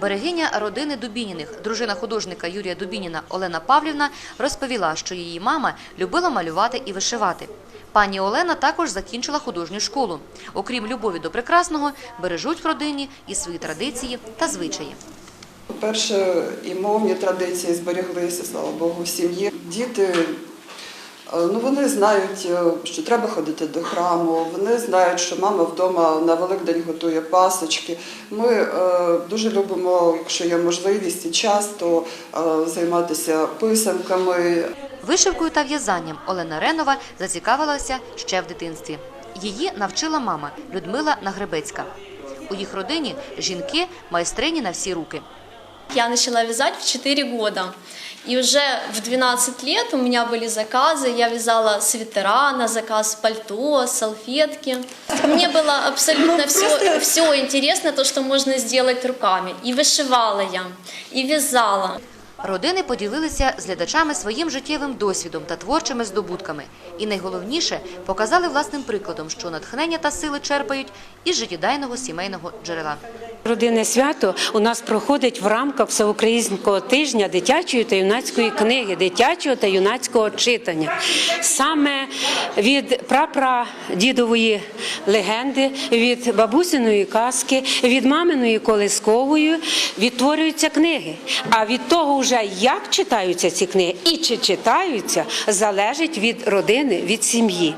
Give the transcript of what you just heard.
Берегиня родини Дубініних, дружина художника Юрія Дубініна Олена Павлівна розповіла, що її мама любила малювати і вишивати. Пані Олена також закінчила художню школу. Окрім любові до прекрасного, бережуть в родині і свої традиції та звичаї. По-перше, і мовні традиції зберіглися, слава Богу, в сім'ї. Діти ну, вони знають, е, що треба ходити до храму, вони знають, що мама вдома на Великдень готує пасочки. Ми е, дуже любимо, якщо є можливість і час, то е, займатися писанками. Вишивкою та в'язанням Олена Ренова зацікавилася ще в дитинстві. Її навчила мама Людмила Нагребецька. У їх родині жінки майстрині на всі руки Я начала вязать в 4 года. И уже в 12 лет у меня были заказы. Я вязала свитера на заказ, пальто, салфетки. Мне было абсолютно все, все интересно, то, что можно сделать руками. И вышивала я, и вязала. Родини поділилися з глядачами своїм життєвим досвідом та творчими здобутками. І найголовніше показали власним прикладом, що натхнення та сили черпають із життєдайного сімейного джерела. Родинне свято у нас проходить в рамках всеукраїнського тижня дитячої та юнацької книги, дитячого та юнацького читання. Саме від прапрадідової легенди, від бабусиної казки, від маминої колискової відтворюються книги. А від того, вже як читаються ці книги і чи читаються, залежить від родини, від сім'ї.